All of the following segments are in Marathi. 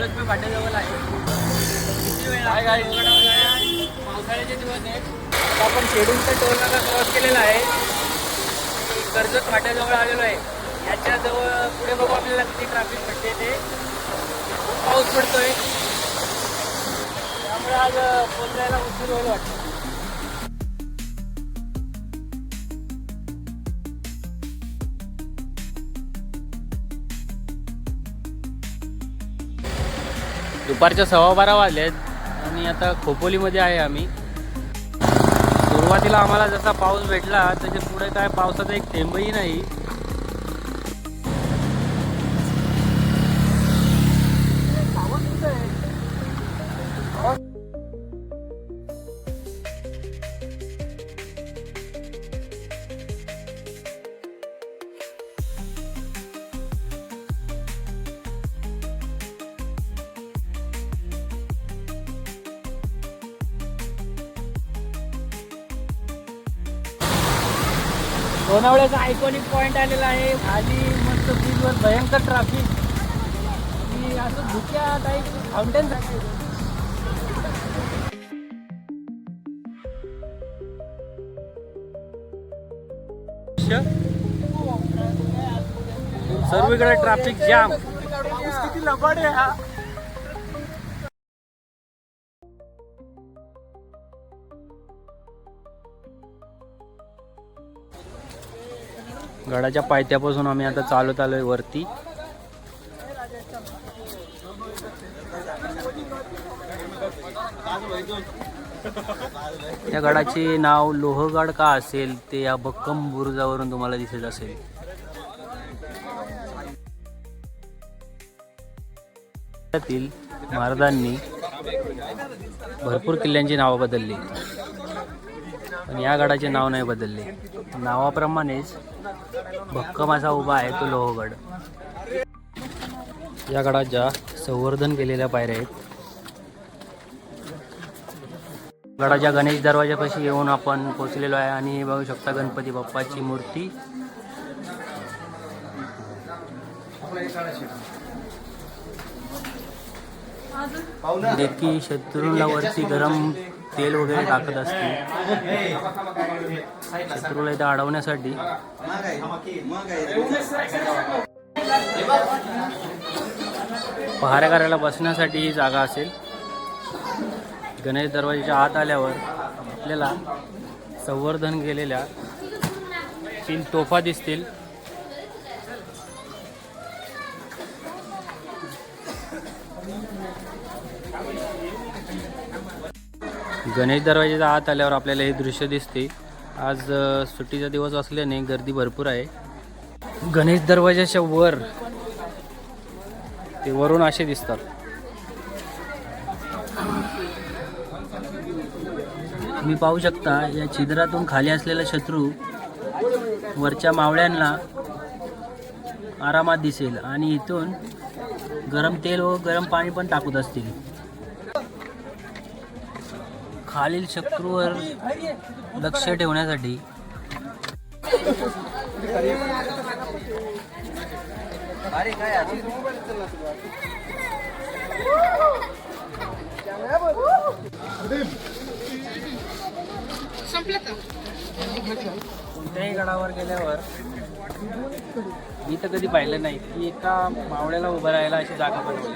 पळसपे फाट्याजवळ आहे. किती वेळ लोहगडावर जायला? पावसाळ्याचे दिवस आहेत. आपण शेडूलचा टोल नाका क्रॉस केलेला आहे. कर्जत फाट्याजवळ आलेलो आहे. याच्या जवळ पुढे बघू आपल्याला किती ट्रॅफिक भेटते ते. खूप पाऊस पडतोय. त्यामुळे आज पोचायला उशीर होईल वाटतं. दुपारच्या सव्वा बारा वाजलेत आणि आता खोपोलीमध्ये आहे आम्ही. सुरुवातीला आम्हाला जसा पाऊस भेटला त्याच्या पुढे काय पावसाचा एक थेंबही नाही. लोणावळ्याचा आयकॉनिक पॉईंट आलेला आहे. खाली मस्त ब्रिजवर भयंकर ट्रॅफिक आणि असं धुक्या टाईप फाउंटेन सर्वीकडे ट्रॅफिक जाम किती लबाड आहे हा. गडाच्या पायथ्यापासून आम्ही आता चालत आलोय वरती. या गडाचे नाव लोहगड का असेल ते या भक्कम बुरुजावरून तुम्हाला दिसत असेल. त्यातील महाराजांनी भरपूर किल्ल्यांची नावं बदलली. पण या गडाचे नाव नाही बदलले. नावाप्रमाणेच भक्कम असा उभा आहे तो लोहगड. या गडाच्या संवर्धन केलेल्या पायऱ्या आहेत. गडाच्या गणेश दरवाजापाशी येऊन आपण पोचलेलो आहे आणि हे बघू शकता गणपती बाप्पाची मूर्ती. देखी शत्रूला वरती गरम तेल वगैरे टाकत असते शत्रूला इथे अडवण्यासाठी. पहाऱ्या करायला बसण्यासाठी ही जागा असेल. गणेश दरवाजेच्या आत आल्यावर आपल्याला संवर्धन केलेल्या तीन तोफा दिसतील. गणेश दरवाजाच्या आत आल्यावर आपल्याला हे दृश्य दिसते. आज सुट्टीचा दिवस असल्याने गर्दी भरपूर आहे. गणेश दरवाजाच्या वर ते वरून असे दिसतात. तुम्ही पाहू शकता या छिद्रातून खाली असलेला शत्रू वरच्या मावळ्यांना आरामात दिसेल आणि इथून गरम तेल व गरम पाणी पण टाकत असतील. खालील शत्रूवर लक्ष ठेवण्यासाठी कोणत्याही गडावर गेल्यावर मी तर कधी पाहिलं नाही की एका मावळ्याला उभं राहायला अशी जागा बनवली.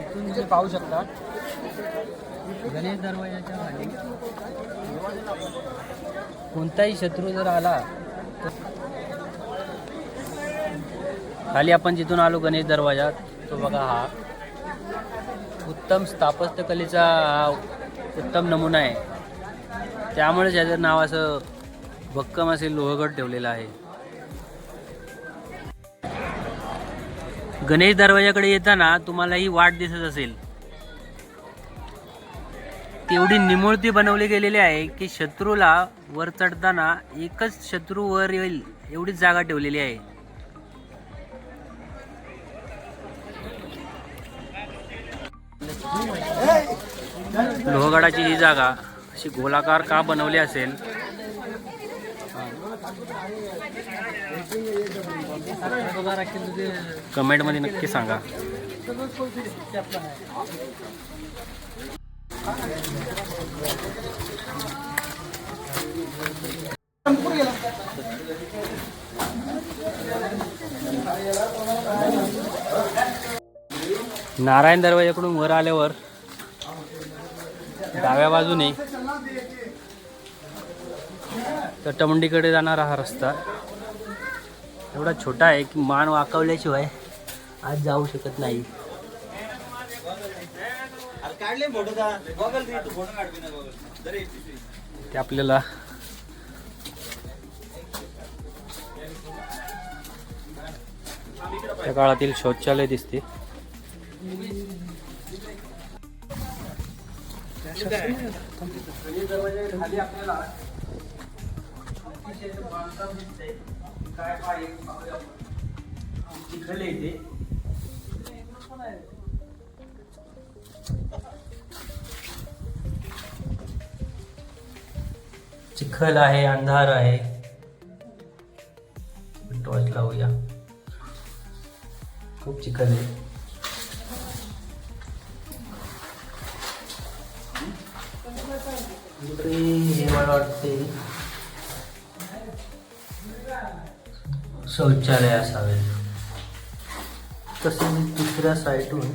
इथून तुम्ही पाहू शकता. गणेश दरवाजाच्या खाली कोणताही शत्रू जर आला तर खाली आपण जिथून आलो गणेश दरवाजा तो बघा हा. उत्तम स्थापत्यकलेचा हा उत्तम नमुना आहे. त्यामुळे याचं नाव असं भक्कम असे लोहगड ठेवलेलं आहे. गणेश दरवाजाकडे येताना तुम्हाला ही वाट दिसत असेल. तेवढी निमुळती बनवली गेलेली आहे की शत्रूला वर चढताना एकच शत्रू वर येईल एवढीच जागा ठेवलेली आहे. लोहगडाची ही जागा अशी गोलाकार का बनवली असेल? कमेंटमध्ये नक्की सांगा. नारायण दरवाजाकडून वर आल्यावर डाव्या बाजूने तटमंडीकडे जाणारा हा रस्ता एवढा छोटा आहे की मान वाकवल्याशिवाय आज जाऊ शकत नाही. ते आपल्याला त्या काळातील शौचालय दिसते. चिखल आहे अंधार आहे. टॉर्च लावूया. खूप चिखल आहे. हे मला वाटते शौचालय असावे. तसेच दुसऱ्या साईडून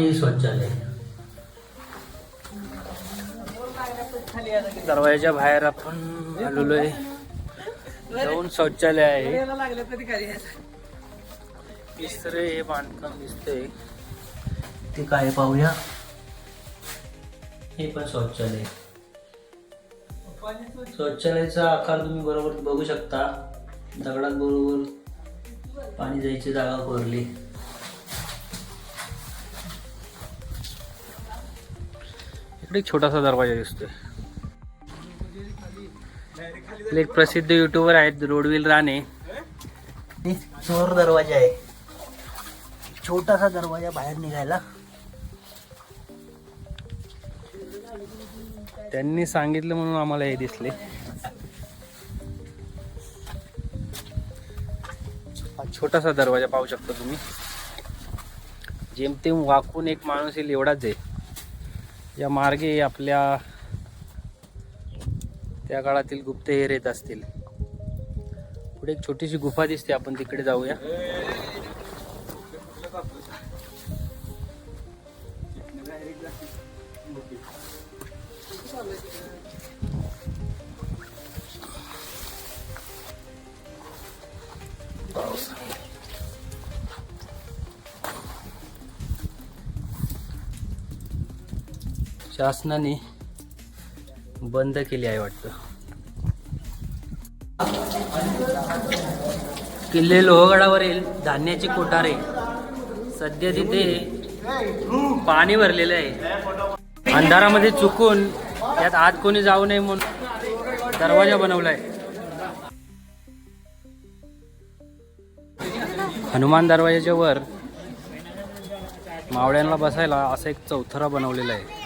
हे शौचालय दरवाजाच्या बाहेर आपण आलेलो आहे जाऊन शौचालय आहे. तिसरे हे बांधकाम दिसतंय. ते काय पाहूया? हे पण शौचालय. शौचालयाचा आकार तुम्ही बरोबर बघू शकता. दगडात बरोबर पाणी जायची जागा कोरली. इकडे एक छोटासा दरवाजा दिसतोय. एक प्रसिद्ध युट्यूबर आहेत रोडविल राणे. चोर दरवाजा आहे. छोटासा दरवाजा बाहेर निघायला. त्यांनी सांगितलं म्हणून आम्हाला हे दिसले. छोटासा दरवाजा पाहू शकता तुम्ही. जेमतेम वाकून एक माणूस येईल एवढाच आहे. या मार्गे आपल्या त्या काळातील गुप्तहेर येत असतील. पुढे एक छोटीशी गुफा दिसते आपण तिकडे जाऊया. शासनाने बंद केली आहे वाटतं. किल्ले लोहगडावरील धान्याची कोठारे सध्या तिथे पाणी भरलेलं आहे. अंधारामध्ये चुकून त्यात आत कोणी जाऊ नये म्हणून दरवाजा बनवलाय. हनुमान दरवाजाच्या वर मावळ्यांना बसायला असा एक चौथरा बनवलेला आहे.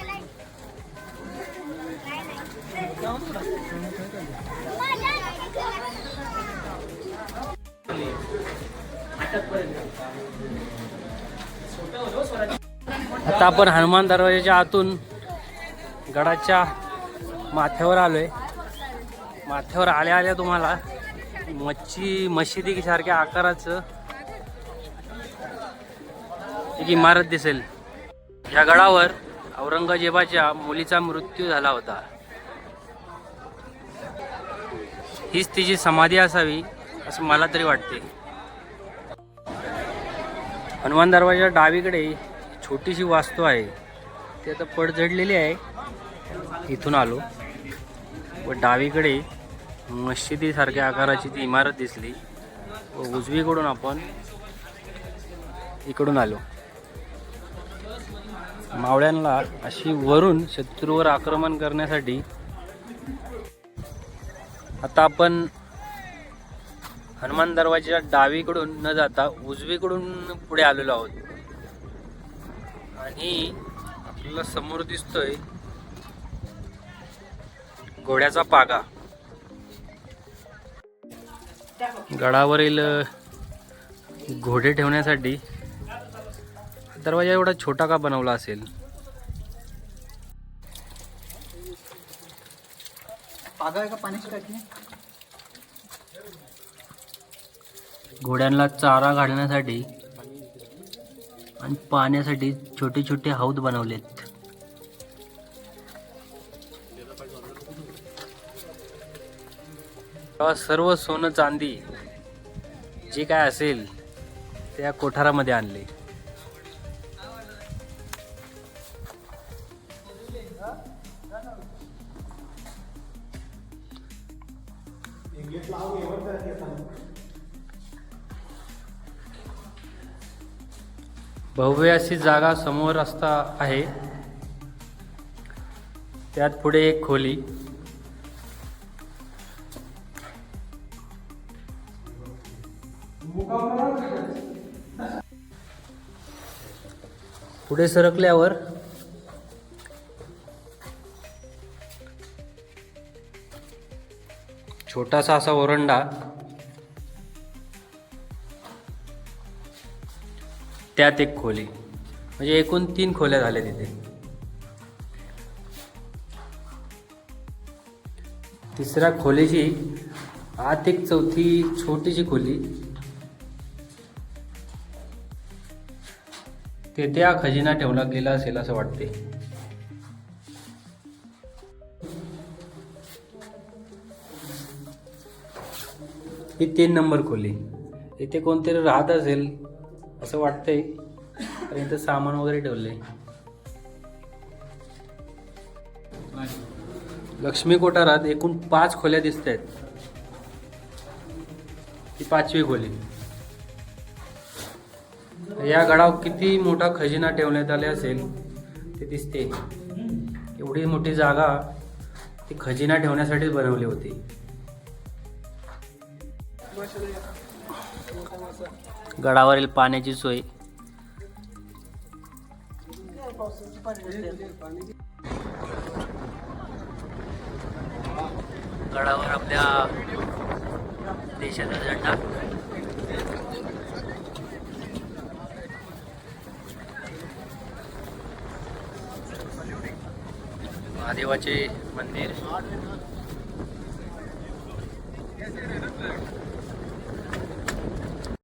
आता आपण हनुमान दरवाजाच्या आतून गडाच्या माथ्यावर आलोय. माथ्यावर आल्या आल्या तुम्हाला मच्छी मशिदी सारख्या आकाराचं एक इमारत दिसेल. या गडावर औरंगजेबाच्या मुलीचा मृत्यू झाला होता. हीच तिची समाधी असावी असं मला तरी वाटते. हनुमान दरवाजा डावीकडे छोटीशी वास्तू आहे. ती आता पडझडलेली आहे. इथून आलो. व डावीकडे मशिदीसारख्या आकाराची ती इमारत दिसली. व उजवीकडून आपण इकडून आलो. मावळ्यांना अशी वरून शत्रूवर आक्रमण करण्यासाठी आता आपण हनुमान दरवाजाच्या डावीकडून न जाता उजवीकडून पुढे आलेलो आहोत. आणि आपल्याला समोर दिसतोय घोड्याचा पागा. गडावरील घोडे ठेवण्यासाठी दरवाजा एवढा छोटा का बनवला असेल? पागा आहे का पाण्याची टाकी? घोड्यांना चारा घालण्यासाठी आणि पाण्यासाठी छोटे छोटे हौद बनवलेत. सर्व सोनं चांदी जे काय असेल त्या कोठारामध्ये आणले. भव्य अशी जागा समोर असता आहे. त्यात पुढे एक खोली. पुढे सरकल्यावर छोटासा असा ओरंडा. त्यात एक खोली. म्हणजे एकूण तीन खोल्या झाल्या तिथे. तिसऱ्या खोलीची आत एक चौथी छोटीशी खोली. तेथे हा खजिना ठेवला गेला असेल असं वाटते. ही तीन नंबर खोली. इथे कोणतरी राहत असेल असं वाटतंय. कारण इथं सामान वगैरे ठेवलंय. लक्ष्मी कोठारात एकूण पाच खोल्या दिसत आहेत ही पाचवी खोली. या गडावर किती मोठा खजिना ठेवण्यात आले असेल ते दिसते एवढी मोठी जागा ती खजिना ठेवण्यासाठीच बनवली होती. गडावरील पाण्याची सोय. गडावर आपल्या देशाचा झेंडा. महादेवाचे मंदिर.